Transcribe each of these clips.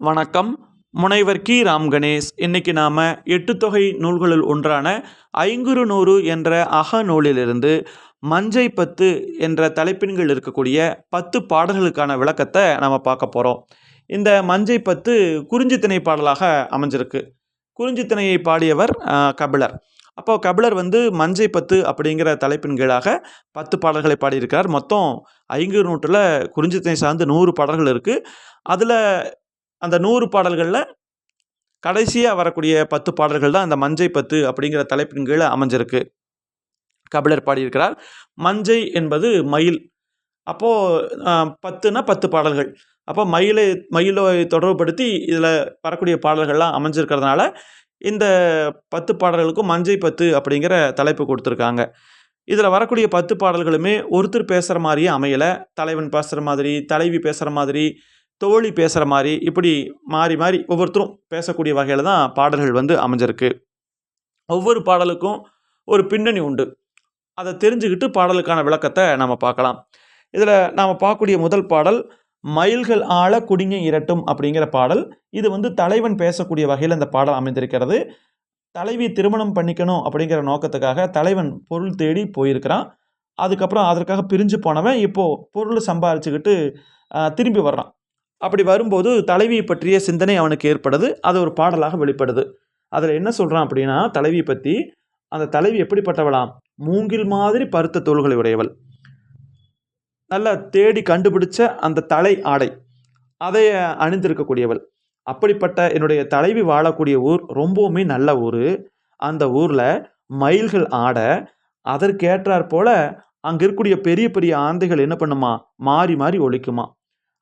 வணக்கம். முனைவர் கி. ராம் கணேஷ். இன்னைக்கு நாம் எட்டு தொகை நூல்களுள் ஒன்றான ஐங்குறு நூறு என்ற அக நூலிலிருந்து மஞ்சை பத்து என்ற தலைப்பின்கள் இருக்கக்கூடிய பத்து பாடல்களுக்கான விளக்கத்தை நம்ம பார்க்க போகிறோம் இந்த மஞ்சை பத்து குறிஞ்சித்திணை பாடலாக அமைஞ்சிருக்கு. குறிஞ்சித்திணையை பாடியவர் கபிலர். அப்போ கபிலர் வந்து மஞ்சை பத்து அப்படிங்கிற தலைப்பின் கீழாக பத்து பாடல்களை பாடியிருக்கிறார். மொத்தம் ஐங்கு நூற்றில் குறிஞ்சித்திணை சார்ந்து நூறு பாடல்கள் இருக்குது அதில் அந்த நூறு பாடல்களில் கடைசியாக வரக்கூடிய பத்து பாடல்கள் தான் அந்த மஞ்சை பத்து அப்படிங்கிற தலைப்பின் கீழே அமைஞ்சிருக்கு. கபிலர் பாடியிருக்கிறார். மஞ்சை என்பது மயில். அப்போது பத்துனா பத்து பாடல்கள். அப்போ மயிலை மயிலை தொடர்புபடுத்தி இதில் வரக்கூடிய பாடல்கள்லாம் அமைஞ்சிருக்கிறதுனால இந்த பத்து பாடல்களுக்கும் மஞ்சை பத்து அப்படிங்கிற தலைப்பு கொடுத்துருக்காங்க. இதில் வரக்கூடிய பத்து பாடல்களுமே ஒருத்தர் பேசுகிற மாதிரியே அமையலை. தலைவன் பேசுகிற மாதிரி தலைவி பேசுகிற மாதிரி தோழி பேசுகிற மாதிரி இப்படி மாறி மாறி ஒவ்வொருத்தரும் பேசக்கூடிய வகையில் தான் பாடல்கள் வந்து அமைஞ்சிருக்கு. ஒவ்வொரு பாடலுக்கும் ஒரு பின்னணி உண்டு. அதை தெரிஞ்சுக்கிட்டு பாடலுக்கான விளக்கத்தை நம்ம பார்க்கலாம். இதில் நாம் பார்க்கக்கூடிய முதல் பாடல் மயில்கள் ஆழ குடிங்க இரட்டும் அப்படிங்கிற பாடல். இது வந்து தலைவன் பேசக்கூடிய வகையில் இந்த பாடல் அமைந்திருக்கிறது. தலைவி திருமணம் பண்ணிக்கணும் அப்படிங்கிற நோக்கத்துக்காக தலைவன் பொருள் தேடி போயிருக்கிறான். அதுக்கப்புறம் அதற்காக பிரிஞ்சு போனவன் இப்போது பொருள் சம்பாரிச்சுக்கிட்டு திரும்பி வர்றான். அப்படி வரும்போது தலைவியை பற்றிய சிந்தனை அவனுக்கு ஏற்படுது. அது ஒரு பாடலாக வெளிப்படுது. அதில் என்ன சொல்கிறான் அப்படின்னா தலைவியை பற்றி அந்த தலைவி எப்படிப்பட்டவளாம்? மூங்கில் மாதிரி பருத்த தோள்களை உடையவள். நல்லா தேடி கண்டுபிடிச்ச அந்த தலை ஆடை. அதை அணிந்திருக்கக்கூடியவள். அப்படிப்பட்ட என்னுடைய தலைவி வாழக்கூடிய ஊர் ரொம்பவுமே நல்ல ஊர். அந்த ஊரில் மயில்கள் ஆட அதற்கேற்றாற் போல அங்கே இருக்கக்கூடிய பெரிய பெரிய ஆந்தைகள் என்ன பண்ணுமா? மாறி மாறி ஒழிக்குமா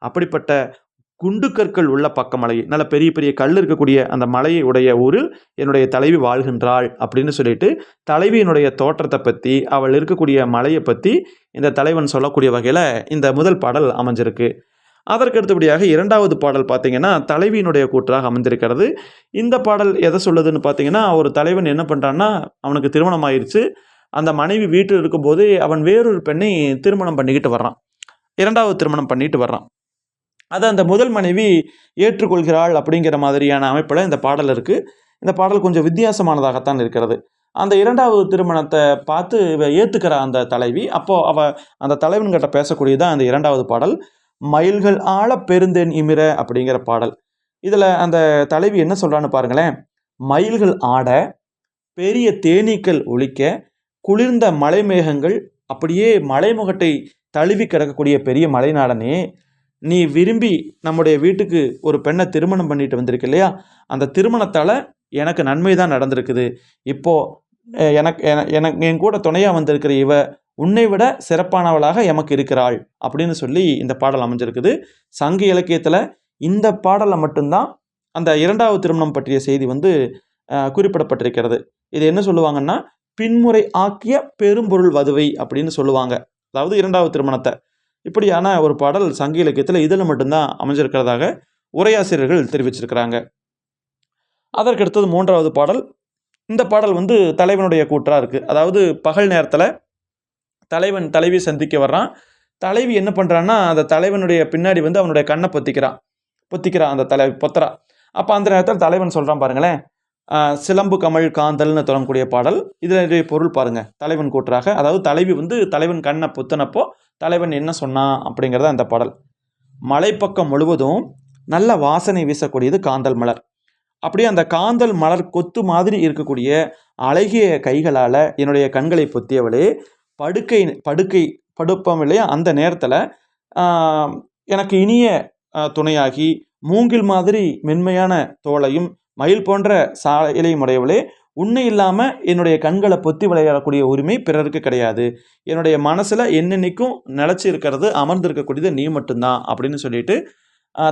அப்படிப்பட்ட குண்டு கற்கள் உள்ள பக்கமலை நல்ல பெரிய பெரிய கல் இருக்கக்கூடிய அந்த மலையை உடைய ஊரில் என்னுடைய தலைவி வாழ்கின்றாள் அப்படின்னு சொல்லிட்டு தலைவியினுடைய தோற்றத்தை பற்றி அவள் இருக்கக்கூடிய மலையை பற்றி இந்த தலைவன் சொல்லக்கூடிய வகையில் இந்த முதல் பாடல் அமைஞ்சிருக்கு. அதற்கு அடுத்தபடியாக இரண்டாவது பாடல் பார்த்தீங்கன்னா தலைவியினுடைய கூற்றாக அமைந்திருக்கிறது. இந்த பாடல் எதை சொல்லுதுன்னு பார்த்தீங்கன்னா ஒரு தலைவன் என்ன பண்ணுறான்னா அவனுக்கு திருமணம் ஆயிடுச்சு அந்த மனைவி வீட்டில் இருக்கும்போது அவன் வேறொரு பெண்ணை திருமணம் பண்ணிக்கிட்டு வர்றான். இரண்டாவது திருமணம் பண்ணிட்டு வர்றான். அதை அந்த முதல் மனைவி ஏற்றுக்கொள்கிறாள் அப்படிங்கிற மாதிரியான அமைப்பில் இந்த பாடல் இருக்குது இந்த பாடல் கொஞ்சம் வித்தியாசமானதாகத்தான் இருக்கிறது. அந்த இரண்டாவது திருமணத்தை பார்த்து இவ ஏற்றுக்கிற அந்த தலைவி அப்போது அவ அந்த தலைவன்கிட்ட பேசக்கூடியதான் அந்த இரண்டாவது பாடல். மயில்கள் ஆழ பெருந்தேன் இமிர அப்படிங்கிற பாடல். இதில் அந்த தலைவி என்ன சொல்கிறான்னு பாருங்களேன். மயில்கள் ஆட பெரிய தேனீக்கள் ஒழிக்க குளிர்ந்த மலைமேகங்கள் அப்படியே மலைமுகட்டை தழுவி கிடக்கக்கூடிய பெரிய மலைநாடனே நீ விரும்பி நம்முடைய வீட்டுக்கு ஒரு பெண்ணை திருமணம் பண்ணிட்டு வந்திருக்கு இல்லையா? அந்த திருமணத்தால் எனக்கு நன்மை தான் நடந்திருக்குது. இப்போது எனக்கு எனக்கு என் கூட துணையாக வந்திருக்கிற இவ உன்னை விட சிறப்பானவளாக எமக்கு இருக்கிறாள் அப்படின்னு சொல்லி இந்த பாடல் அமைஞ்சிருக்குது. சங்க இலக்கியத்தில் இந்த பாடலை மட்டும்தான் அந்த இரண்டாவது திருமணம் பற்றிய செய்தி வந்து குறிப்பிடப்பட்டிருக்கிறது. இது என்ன சொல்லுவாங்கன்னா பின்முறை ஆக்கிய பெரும்பொருள் வதுவை அப்படின்னு சொல்லுவாங்க. அதாவது இரண்டாவது திருமணத்தை. இப்படியான ஒரு பாடல் சங்க இலக்கியத்தில் இதில் மட்டும்தான் அமைஞ்சிருக்கிறதாக உரையாசிரியர்கள் தெரிவிச்சிருக்கிறாங்க. அதற்கு அடுத்தது மூன்றாவது பாடல். இந்த பாடல் வந்து தலைவனுடைய கூற்றாக இருக்குது அதாவது பகல் நேரத்தில் தலைவன் தலைவி சந்திக்க வர்றான். தலைவி என்ன பண்ணுறான்னா அந்த தலைவனுடைய பின்னாடி வந்து அவனுடைய கண்ணை பொத்திக்கிறான் பொத்திக்கிறான் அந்த தலை பொத்தரா அப்போ அந்த நேரத்தில் தலைவன் சொல்கிறான் பாருங்களேன் சிலம்பு கமல் காந்தல்னு தொடங்கக்கூடிய பாடல். இதனுடைய பொருள் பாருங்க. தலைவன் கூற்றாக. அதாவது தலைவி வந்து தலைவன் கண்ணை புத்தினப்போ தலைவன் என்ன சொன்னான் அப்படிங்கிறத அந்த பாடல். மலைப்பக்கம் முழுவதும் நல்ல வாசனை வீசக்கூடியது காந்தல் மலர். அப்படியே அந்த காந்தல் மலர் கொத்து மாதிரி இருக்கக்கூடிய அழகிய கைகளால் என்னுடைய கண்களை பொத்தியவளே படுக்கை படுக்கை படுப்பம் இல்லையா? அந்த நேரத்தில் எனக்கு இனிய துணையாகி மூங்கில் மாதிரி மென்மையான தோலையும் மயில் போன்ற சாயலையும் உடையவளே உன்னை இல்லாமல் என்னுடைய கண்களை பொத்தி விளையாடக்கூடிய உரிமை பிறருக்கு கிடையாது. என்னுடைய மனசில் என்னென்னைக்கும் நிலச்சி இருக்கிறது அமர்ந்து இருக்கக்கூடியது நீ மட்டும்தான் அப்படின்னு சொல்லிட்டு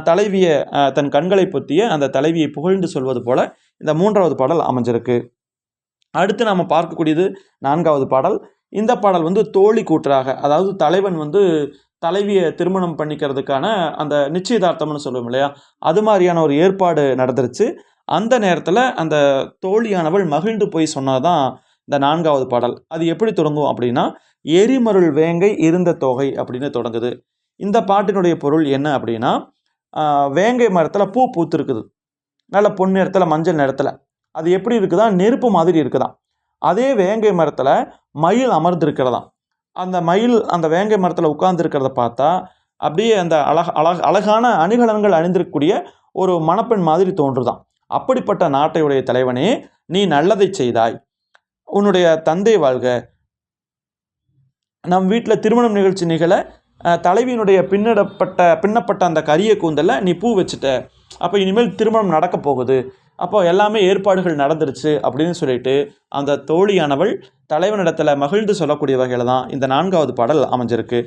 தலைவியை தன் கண்களை பொத்திய அந்த தலைவியை புகழ்ந்து சொல்வது போல இந்த மூன்றாவது பாடல் அமைஞ்சிருக்கு. அடுத்து நாம் பார்க்கக்கூடியது நான்காவது பாடல். இந்த பாடல் வந்து தோழி கூற்றாக அதாவது தலைவன் வந்து தலைவியை திருமணம் பண்ணிக்கிறதுக்கான அந்த நிச்சயதார்த்தம்னு சொல்லுவோம் இல்லையா? அது மாதிரியான ஒரு ஏற்பாடு நடந்துருச்சு. அந்த நேரத்தில் அந்த தோழியானவள் மகிழ்ந்து போய் சொன்னதான் இந்த நான்காவது பாடல். அது எப்படி தொடங்கும் அப்படின்னா எரிமருள் வேங்கை இருந்த தொகை அப்படின்னு தொடங்குது. இந்த பாட்டினுடைய பொருள் என்ன அப்படின்னா வேங்கை மரத்தில் பூ பூத்துருக்குது. நல்ல பொன் நிறத்தில் மஞ்சள் நிறத்தில். அது எப்படி இருக்குதா? நெருப்பு மாதிரி இருக்குதான் அதே வேங்கை மரத்தில் மயில் அமர்ந்திருக்கிறதாம். அந்த மயில் அந்த வேங்கை மரத்தில் உட்கார்ந்துருக்கிறத பார்த்தா அப்படியே அந்த அழக அழக அழகான அணிகலன்கள் அணிந்திருக்கக்கூடிய ஒரு மணப்பெண் மாதிரி தோன்றுதான் அப்படிப்பட்ட நாட்டையுடைய தலைவனே நீ நல்லதை செய்தாய். உன்னுடைய தந்தை வாழ்க. நம் வீட்டில் திருமணம் நிகழ்ச்சி நிகழ தலைவியினுடைய பின்னிடப்பட்ட பின்னப்பட்ட அந்த கரிய கூந்தலில் நீ பூ வச்சுட்ட. அப்போ இனிமேல் திருமணம் நடக்க போகுது. அப்போ எல்லாமே ஏற்பாடுகள் நடந்துருச்சு அப்படின்னு சொல்லிட்டு அந்த தோழியானவள் தலைவனிடத்தில் மகிழ்ந்து சொல்லக்கூடிய வகையில் தான் இந்த நான்காவது பாடல் அமைஞ்சிருக்கு.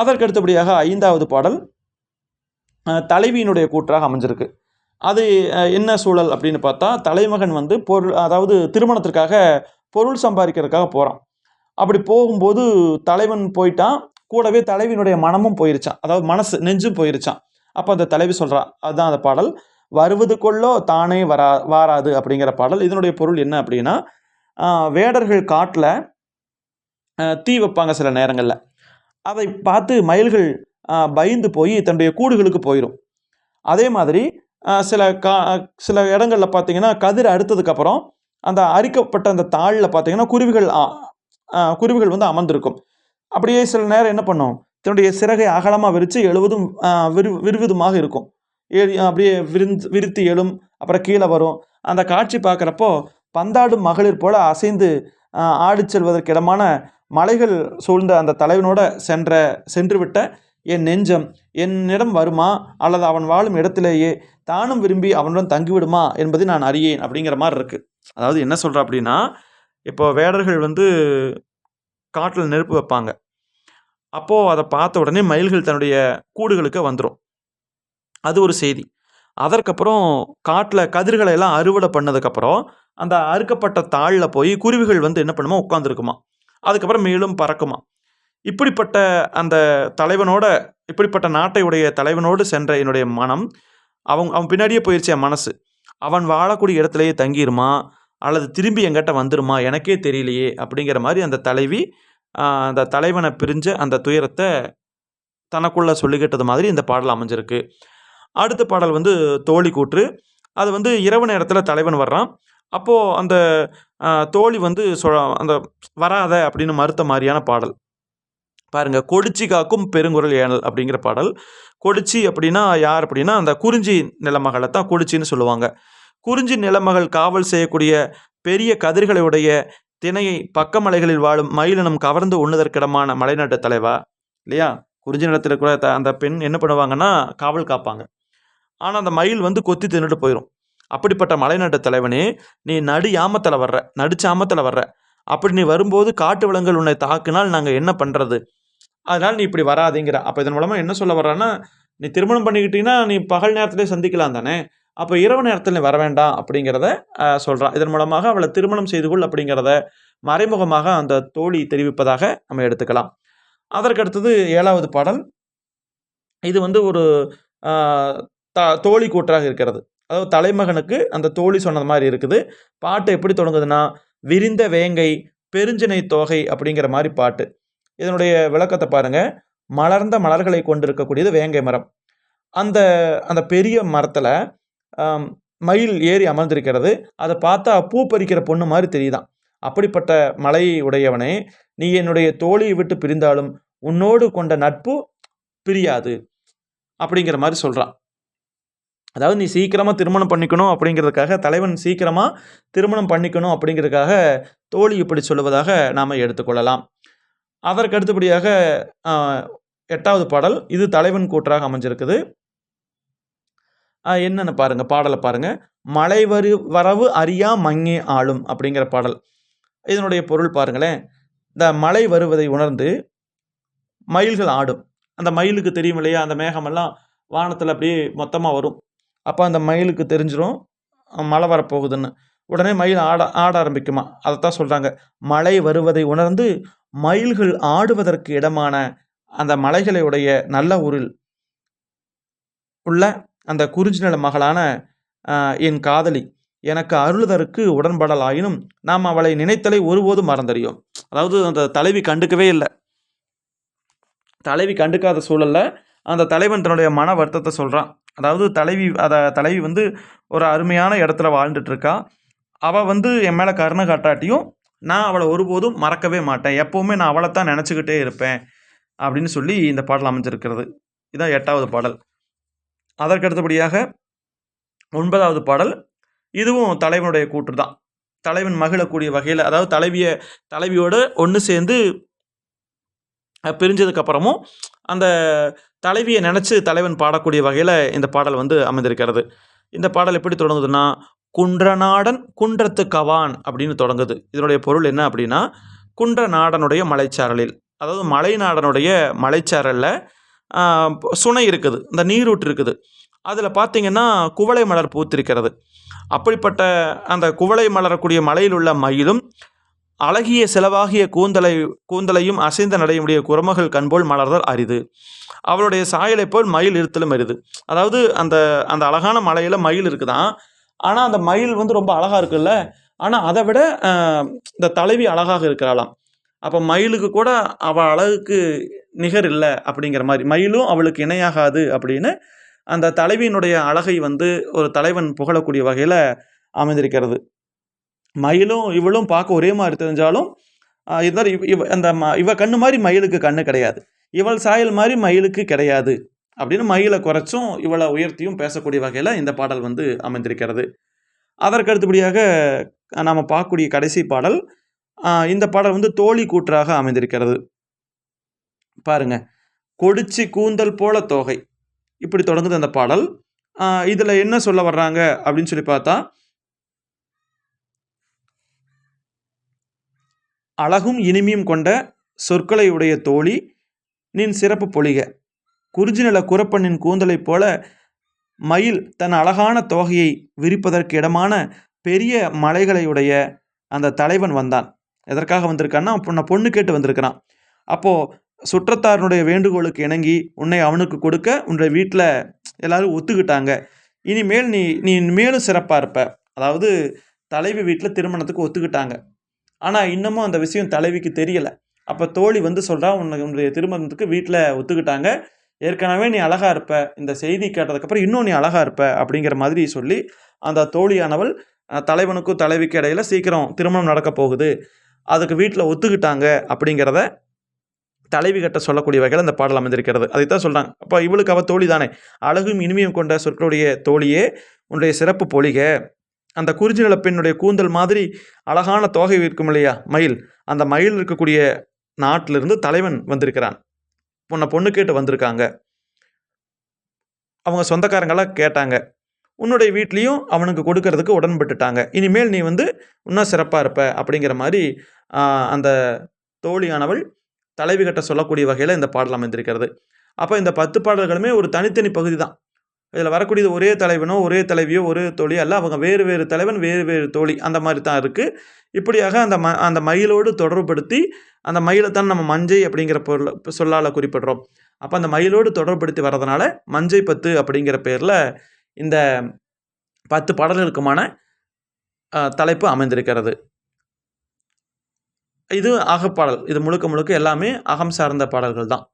அதற்கு அடுத்தபடியாக ஐந்தாவது பாடல் தலைவியினுடைய கூற்றாக அமைஞ்சிருக்கு. அது என்ன சூழல் அப்படின்னு பார்த்தா தலைமகன் வந்து பொருள் அதாவது திருமணத்திற்காக பொருள் சம்பாதிக்கிறதுக்காக போகிறான் அப்படி போகும்போது தலைவன் போயிட்டான். கூடவே தலைவியினுடைய மனமும் போயிருச்சான். அதாவது மனசு நெஞ்சும் போயிருச்சான். அப்போ அந்த தலைவி சொல்கிறான் அதுதான் அந்த பாடல். வருவது கொள்ளோ தானே வரா வாராது அப்படிங்கிற பாடல். இதனுடைய பொருள் என்ன அப்படின்னா வேடர்கள் காட்டில் தீ வைப்பாங்க சில நேரங்களில். அதை பார்த்து மயில்கள் பயந்து போய் தன்னுடைய கூடுகளுக்கு போயிடும் அதே மாதிரி சில கா சில இடங்களில் பார்த்தீங்கன்னா கதிர் அறுத்ததுக்கப்புறம் அந்த அரிக்கப்பட்ட அந்த தாளில் பார்த்தீங்கன்னா குருவிகள் குருவிகள் வந்து அமர்ந்திருக்கும். அப்படியே சில நேரம் என்ன பண்ணும்? தன்னுடைய சிறகை அகலமாக விரித்து எழுவதும் விரு விரிவதுமாக இருக்கும். ஏறி அப்படியே விரிந்து விரித்து எழும் அப்புறம் கீழே வரும். அந்த காட்சி பார்க்குறப்போ பந்தாடும் மகளிர் போல் அசைந்து ஆடி செல்வதற்கு இடமான மலைகள் சூழ்ந்த அந்த தலைவனோட சென்ற சென்று விட்ட என் நெஞ்சம் என்னிடம் வருமா? அல்லது அவன் வாழும் இடத்திலேயே தானும் விரும்பி அவனுடன் தங்கிவிடுமா என்பதை நான் அறியேன் அப்படிங்கிற மாதிரி இருக்குது அதாவது என்ன சொல்கிறா அப்படின்னா இப்போ வேடர்கள் வந்து காட்டில் நெருப்பு வைப்பாங்க. அப்போது அதை பார்த்த உடனே மயில்கள் தன்னுடைய கூடுகளுக்கு வந்துடும் அது ஒரு செய்தி. அதற்கப்புறம் காட்டில் கதிர்களை எல்லாம் அறுவடை பண்ணதுக்கப்புறம் அந்த அறுக்கப்பட்ட தாளில் போய் குருவிகள் வந்து என்ன பண்ணுமா? உட்காந்துருக்குமா அதுக்கப்புறம் மேலும் பறக்குமா. இப்படிப்பட்ட அந்த தலைவனோட இப்படிப்பட்ட நாட்டை உடைய தலைவனோடு சென்ற என்னுடைய மனம் அவன் அவன் பின்னாடியே போயிடுச்சு என் மனசு. அவன் வாழக்கூடிய இடத்துலையே தங்கிருமா? அல்லது திரும்பி எங்கிட்ட வந்துருமா? எனக்கே தெரியலையே அப்படிங்கிற மாதிரி அந்த தலைவி அந்த தலைவனை பிரிஞ்ச அந்த துயரத்தை தனக்குள்ளே சொல்லிக்கிட்டது மாதிரி இந்த பாடல் அமைஞ்சிருக்கு. அடுத்த பாடல் வந்து தோழி கூற்று. அது வந்து இரவு நேரத்தில் தலைவன் வர்றான். அப்போது அந்த தோழி வந்து சொ அந்த வராத அப்படின்னு மறுத்த மாதிரியான பாடல். பாருங்க கொடிச்சி காக்கும் பெருங்குரல் ஏனல் அப்படிங்கிற பாடல். கொடிச்சி அப்படின்னா யார் அப்படின்னா அந்த குறிஞ்சி நிலமகளை தான் கொடிச்சின்னு சொல்லுவாங்க. குறிஞ்சி நிலமகள் காவல் செய்யக்கூடிய பெரிய கதிர்களை உடைய திணையை பக்கமலைகளில் வாழும் மயிலினம் கவர்ந்து உண்ணுதற்கிடமான மலைநாட்டு தலைவா? இல்லையா? குறிஞ்சி நிலத்தில் கூட த- அந்த பெண் என்ன பண்ணுவாங்கன்னா காவல் காப்பாங்க. ஆனால் அந்த மயில் வந்து கொத்தி தின்னுட்டு போயிடும் அப்படிப்பட்ட மலைநாட்டு தலைவனே நீ நடு யாமத்தில் வர்ற நடுச்சாமத்தில் வர்ற. அப்படி நீ வரும்போது காட்டு விலங்குகள் உன்னை தாக்குனால் நாங்கள் என்ன பண்ணுறது அதனால் நீ இப்படி வராதீங்கிற. அப்போ இதன் மூலமாக என்ன சொல்ல வர்றான்னா நீ திருமணம் பண்ணிக்கிட்டீங்கன்னா நீ பகல் நேரத்திலே சந்திக்கலாம் தானே? அப்போ இரவு நேரத்தில் நீ வர வேண்டாம் அப்படிங்கிறத சொல்கிறான் இதன் மூலமாக அவளை திருமணம் செய்து கொள் அப்படிங்கிறத மறைமுகமாக அந்த தோழி தெரிவிப்பதாக நம்ம எடுத்துக்கலாம். அதற்கு அடுத்தது ஏழாவது பாடல். இது வந்து ஒரு த தோழி கூற்றாக இருக்கிறது. அதாவது தலைமகனுக்கு அந்த தோழி சொன்னது மாதிரி இருக்குது. பாட்டு எப்படி தொடங்குதுன்னா விரிந்த வேங்கை பெருஞ்சினை தோகை அப்படிங்கிற மாதிரி பாட்டு. இதனுடைய விளக்கத்தை பாருங்க. மலர்ந்த மலர்களை கொண்டிருக்கக்கூடியது வேங்கை மரம். அந்த அந்த பெரிய மரத்தில் மயில் ஏறி அமர்ந்திருக்கிறது. அதை பார்த்தா பூ பறிக்கிற பொண்ணு மாதிரி தெரியுதான். அப்படிப்பட்ட மலை உடையவனே நீ என்னுடைய தோழியை விட்டு பிரிந்தாலும் உன்னோடு கொண்ட நட்பு பிரியாது. அப்படிங்கிற மாதிரி சொல்கிறான் அதாவது நீ சீக்கிரமாக திருமணம் பண்ணிக்கணும் அப்படிங்கிறதுக்காக தலைவன் சீக்கிரமாக திருமணம் பண்ணிக்கணும் அப்படிங்கிறதுக்காக தோழி இப்படி சொல்லுவதாக நாம் எடுத்துக்கொள்ளலாம். அதற்கு அடுத்தபடியாக எட்டாவது பாடல் இது தலைவன் கூற்றாக அமைஞ்சிருக்குது. என்னென்னு பாருங்கள் பாடலை பாருங்கள் மழை வரு வரவு அறியா மங்கே ஆளும் அப்படிங்கிற பாடல். இதனுடைய பொருள் பாருங்களேன். இந்த மழை வருவதை உணர்ந்து மயில்கள் ஆடும். அந்த மயிலுக்கு தெரியும் இல்லையா? அந்த மேகமெல்லாம் வானத்தில் அப்படியே மொத்தமாக வரும். அப்போ அந்த மயிலுக்கு தெரிஞ்சிடும் மழை வரப்போகுதுன்னு. உடனே மயில் ஆட ஆட ஆரம்பிக்குமா? அதைத்தான் சொல்கிறாங்க மழை வருவதை உணர்ந்து மயில்கள் ஆடுவதற்கு இடமான அந்த மலைகளையுடைய நல்ல ஊரில் உள்ள அந்த குறிஞ்சி நில மகளான என் காதலி எனக்கு அருளுதற்கு உடன்படலாயினும் நாம் அவளை நினைத்தலை ஒருபோதும் மறந்தறியோம். அதாவது அந்த தலைவி கண்டுக்கவே இல்லை. தலைவி கண்டுக்காத சூழலில் அந்த தலைவன் தன்னுடைய மன வருத்தத்தை சொல்கிறான் அதாவது தலைவி அதை தலைவி வந்து ஒரு அருமையான இடத்துல வாழ்ந்துட்டுருக்கா அவள் வந்து என் மேலே கருணை காட்டாட்டியும் நான் அவளை ஒருபோதும் மறக்கவே மாட்டேன். எப்போவுமே நான் அவளை தான் நினச்சிக்கிட்டே இருப்பேன் அப்படின்னு சொல்லி இந்த பாடல் அமைஞ்சிருக்கிறது. இதுதான் எட்டாவது பாடல். அதற்கு அடுத்தபடியாக ஒன்பதாவது பாடல். இதுவும் தலைவனுடைய கூற்று தான். தலைவன் மகிழக்கூடிய வகையில் அதாவது தலைவியை தலைவியோடு ஒன்று சேர்ந்து பிரிஞ்சதுக்கப்புறமும் அந்த தலைவியை நினச்சி தலைவன் பாடக்கூடிய வகையில் இந்த பாடல் வந்து அமைந்திருக்கிறது. இந்த பாடல் எப்படி தொடங்குதுன்னா குன்றநாடன் குன்றத்து கவான் அப்படின்னு தொடங்குது. இதனுடைய பொருள் என்ன அப்படின்னா குன்றநாடனுடைய மலைச்சாரலில் அதாவது மலைநாடனுடைய மலைச்சாரலில் சுனை இருக்குது இந்த நீரூற்று இருக்குது. அதில் பார்த்தீங்கன்னா குவளை மலர் பூத்திருக்கிறது. அப்படிப்பட்ட அந்த குவளை மலரக்கூடிய மலையில் உள்ள மயிலும் அழகிய செலவாகிய கூந்தலை கூந்தலையும் அசைந்த நடையுடைய குரமகள் கண்போல் மலர்தல் அரிது. அவளுடைய சாயலை போல் மயில் இருத்தலும் அரிது. அதாவது அந்த அந்த அழகான மலையில் மயில் இருக்குதான் ஆனால் அந்த மயில் வந்து ரொம்ப அழகாக இருக்குல்ல? ஆனால் அதை விட இந்த தலைவி அழகாக இருக்கிறாளாம். அப்போ மயிலுக்கு கூட அவள் அழகுக்கு நிகர் இல்லை அப்படிங்கிற மாதிரி. மயிலும் அவளுக்கு இணையாகாது அப்படின்னு அந்த தலைவியினுடைய அழகை வந்து ஒரு தலைவன் புகழக்கூடிய வகையில் அமைந்திருக்கிறது. மயிலும் இவளும் பார்க்க ஒரே மாதிரி தெரிஞ்சாலும் இருந்தாலும் இவ இவ அந்த ம இவ கண்ணு மாதிரி மயிலுக்கு கண்ணு கிடையாது. இவள் சாயல் மாதிரி மயிலுக்கு கிடையாது. அப்படின்னு மயிலை குறைச்சும் இவளை உயர்த்தியும் பேசக்கூடிய வகையில் இந்த பாடல் வந்து அமைந்திருக்கிறது. அதற்கு அடுத்தபடியாக நாம் பார்க்கக்கூடிய கடைசி பாடல் இந்த பாடல் வந்து தோழி கூற்றாக அமைந்திருக்கிறது. பாருங்க. கொடிச்சி கூந்தல் போல தோகை. இப்படி தொடங்குது அந்த பாடல். இதில் என்ன சொல்ல வர்றாங்க அப்படின்னு சொல்லி பார்த்தா அழகும் இனிமையும் கொண்ட சொற்களை உடைய தோழி நின் சிறப்பு பொழிக. குறிஞ்சிநில குரப்பண்ணின் கூந்தலைப் போல மயில் தன் அழகான தோகையை விரிப்பதற்கு இடமான பெரிய மலைகளையுடைய அந்த தலைவன் வந்தான். எதற்காக வந்திருக்கான்னா பொண்ணை பொண்ணு கேட்டு வந்திருக்கிறான். அப்போது சுற்றத்தாரனுடைய வேண்டுகோளுக்கு இணங்கி உன்னை அவனுக்கு கொடுக்க உன்னுடைய வீட்டில் எல்லோரும் ஒத்துக்கிட்டாங்க. இனிமேல் நீ நீ மேலும் சிறப்பாக இருப்ப. அதாவது தலைவி வீட்டில் திருமணத்துக்கு ஒத்துக்கிட்டாங்க. ஆனால் இன்னமும் அந்த விஷயம் தலைவிக்கு தெரியலை. அப்போ தோழி வந்து சொல்கிறா உன்னை உன்னுடைய திருமணத்துக்கு வீட்டில் ஒத்துக்கிட்டாங்க. ஏற்கனவே நீ அழகாக இருப்ப இந்த செய்தி கேட்டதுக்கப்புறம் இன்னும் நீ அழகாக இருப்ப அப்படிங்கிற மாதிரி சொல்லி அந்த தோழியானவள் தலைவனுக்கும் தலைவிக்கு இடையில சீக்கிரம் திருமணம் நடக்க போகுது. அதுக்கு வீட்டில் ஒத்துக்கிட்டாங்க அப்படிங்கிறத தலைவி கட்ட சொல்லக்கூடிய வகையில் அந்த பாடல் அமைந்திருக்கிறது. அதைத்தான் சொல்கிறாங்க அப்போ இவளுக்கு அவள் தோழி தானே அழகும் இனிமையும் கொண்ட சொற்களுடைய தோழியே உன்னுடைய சிறப்பு பொழிக அந்த குறிஞ்சி நிலப்பெண்ணுடைய கூந்தல் மாதிரி அழகான தோகை இருக்கும் இல்லையா மயில். அந்த மயில் இருக்கக்கூடிய நாட்டிலிருந்து தலைவன் வந்திருக்கிறான். உன்னை பொண்ணு கேட்டு வந்திருக்காங்க. அவங்க சொந்தக்காரங்களாம் கேட்டாங்க. உன்னுடைய வீட்லேயும் அவனுக்கு கொடுக்கறதுக்கு உடன்பட்டுட்டாங்க. இனிமேல் நீ வந்து இன்னும் சிறப்பாக இருப்ப அப்படிங்கிற மாதிரி அந்த தோழியானவள் தலைவி கட்ட சொல்லக்கூடிய வகையில் இந்த பாடல் அமைந்திருக்கிறது. அப்போ இந்த பத்து பாடல்களுமே ஒரு தனித்தனி பகுதி தான் இதில் வரக்கூடியது ஒரே தலைவனோ ஒரே தலைவியோ ஒரே தோழி அல்ல. அவங்க வேறு வேறு தலைவன் வேறு வேறு தோழி அந்த மாதிரி தான் இருக்குது இப்படியாக அந்த ம அந்த மயிலோடு தொடர்புபடுத்தி அந்த மயிலை தான் நம்ம மஞ்சை அப்படிங்கிற பொருள் சொல்லால் குறிப்பிடுறோம். அப்போ அந்த மயிலோடு தொடர்புபடுத்தி வர்றதுனால மஞ்சை பத்து அப்படிங்கிற பேரில் இந்த பத்து பாடல்களுக்குமான தலைப்பு அமைந்திருக்கிறது. இது அகப்பாடல். இது முழுக்க முழுக்க எல்லாமே அகம் சார்ந்த பாடல்கள் தான்.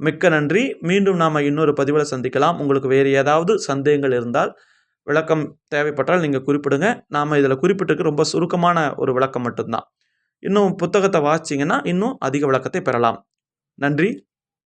மிக்க நன்றி. மீண்டும் நாம் இன்னொரு பதிவில் சந்திக்கலாம். உங்களுக்கு வேறு ஏதாவது சந்தேகங்கள் இருந்தால் விளக்கம் தேவைப்பட்டால் நீங்கள் குறிப்பிடுங்க. நாம் இதில் குறிப்பிட்டிருக்கு ரொம்ப சுருக்கமான ஒரு விளக்கம் மட்டும்தான். இன்னும் புத்தகத்தை வாசிச்சிங்கன்னா இன்னும் அதிக விளக்கத்தை பெறலாம். நன்றி.